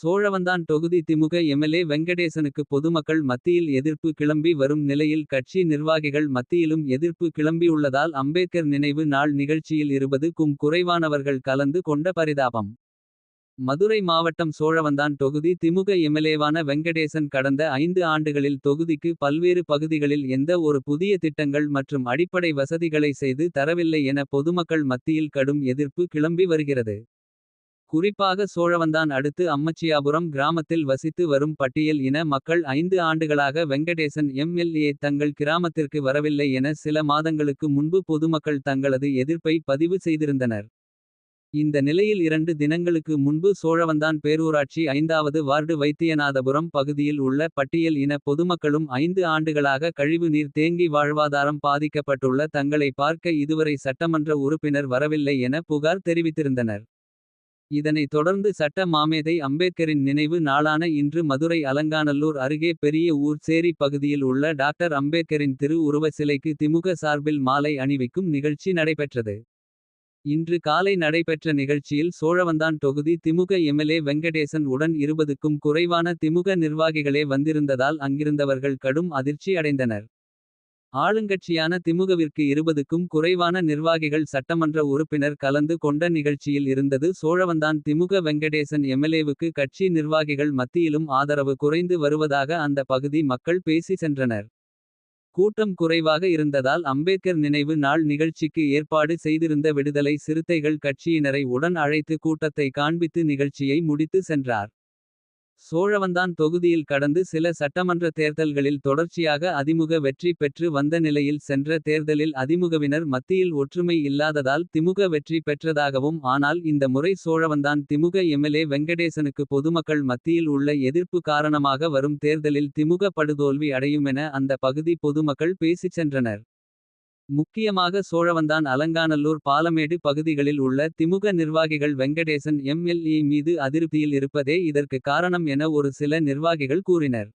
சோழவந்தான் தொகுதி திமுக எம்எல்ஏ வெங்கடேசனுக்கு பொதுமக்கள் மத்தியில் எதிர்ப்பு கிளம்பி வரும் நிலையில் கட்சி நிர்வாகிகள் மத்தியிலும் எதிர்ப்பு கிளம்பியுள்ளதால் அம்பேத்கர் நினைவு நாள் நிகழ்ச்சியில் இருபது கும் குறைவானவர்கள் கலந்து கொண்ட பரிதாபம். மதுரை மாவட்டம் சோழவந்தான் தொகுதி திமுக எம்எல்ஏவான வெங்கடேசன் கடந்த ஐந்து ஆண்டுகளில் தொகுதிக்கு பல்வேறு பகுதிகளில் எந்த ஒரு புதிய திட்டங்கள் மற்றும் அடிப்படை வசதிகளை செய்து தரவில்லை என பொதுமக்கள் மத்தியில் கடும் எதிர்ப்பு கிளம்பி வருகிறது. குறிப்பாக சோழவந்தான் அடுத்து அம்மச்சியாபுரம் கிராமத்தில் வசித்து வரும் பட்டியல் இன மக்கள் ஐந்து ஆண்டுகளாக வெங்கடேசன் எம்எல்ஏ தங்கள் கிராமத்திற்கு வரவில்லை என சில மாதங்களுக்கு முன்பு பொதுமக்கள் தங்களது எதிர்ப்பை பதிவு செய்திருந்தனர். இந்த நிலையில் இரண்டு தினங்களுக்கு முன்பு சோழவந்தான் பேரூராட்சி ஐந்தாவது வார்டு வைத்தியநாதபுரம் பகுதியில் உள்ள பட்டியல் இன பொதுமக்களும் ஐந்து ஆண்டுகளாக கழிவு நீர் தேங்கி வாழ்வாதாரம் பாதிக்கப்பட்டுள்ள தங்களை பார்க்க இதுவரை சட்டமன்ற உறுப்பினர் வரவில்லை என புகார் தெரிவித்திருந்தனர். இதனைத் தொடர்ந்து சட்ட மாமேதை அம்பேத்கரின் நினைவு நாளான இன்று மதுரை அலங்காநல்லூர் அருகே பெரிய ஊர் சேரி பகுதியில் உள்ள டாக்டர் அம்பேத்கரின் திரு உருவ சிலைக்கு திமுக சார்பில் மாலை அணிவிக்கும் நிகழ்ச்சி நடைபெற்றது. இன்று காலை நடைபெற்ற நிகழ்ச்சியில் சோழவந்தான் தொகுதி திமுக எம்எல்ஏ வெங்கடேசன் உடன் இருபதுக்கும் குறைவான திமுக நிர்வாகிகளே வந்திருந்ததால் அங்கிருந்தவர்கள் கடும் அதிர்ச்சி அடைந்தனர். ஆளுங்கட்சியான திமுகவிற்கு இருபதுக்கும் குறைவான நிர்வாகிகள் சட்டமன்ற உறுப்பினர் கலந்து கொண்ட நிகழ்ச்சியில் இருந்தது சோழவந்தான் திமுக வெங்கடேசன் எம்எல்ஏவுக்கு கட்சி நிர்வாகிகள் மத்தியிலும் ஆதரவு குறைந்து வருவதாக அந்த பகுதி மக்கள் பேசி சென்றனர். கூட்டம் குறைவாக இருந்ததால் அம்பேத்கர் நினைவு நாள் நிகழ்ச்சிக்கு ஏற்பாடு செய்திருந்த விடுதலை சிறுத்தைகள் கட்சியினரை உடன் அழைத்து கூட்டத்தை காண்பித்து நிகழ்ச்சியை முடித்து சென்றார். சோழவந்தான் தொகுதியில் கடந்து சில சட்டமன்ற தேர்தல்களில் தொடர்ச்சியாக அதிமுக வெற்றி பெற்று வந்த நிலையில் சென்ற தேர்தலில் அதிமுகவினர் மத்தியில் ஒற்றுமை இல்லாததால் திமுக வெற்றி பெற்றதாகவும் ஆனால் இந்த முறை சோழவந்தான் திமுக எம்எல்ஏ வெங்கடேசனுக்கு பொதுமக்கள் மத்தியில் உள்ள எதிர்ப்பு காரணமாக வரும் தேர்தலில் திமுக படுதோல்வி அடையுமென அந்த பகுதி பொதுமக்கள் பேசிச் சென்றனர். முக்கியமாக சோழவந்தான் அலங்காநல்லூர் பாலமேடு பகுதிகளில் உள்ள திமுக நிர்வாகிகள் வெங்கடேசன் எம்எல்ஏ மீது அதிருப்தியில் இருப்பதே இதற்கு காரணம் என ஒரு சில நிர்வாகிகள் கூறினர்.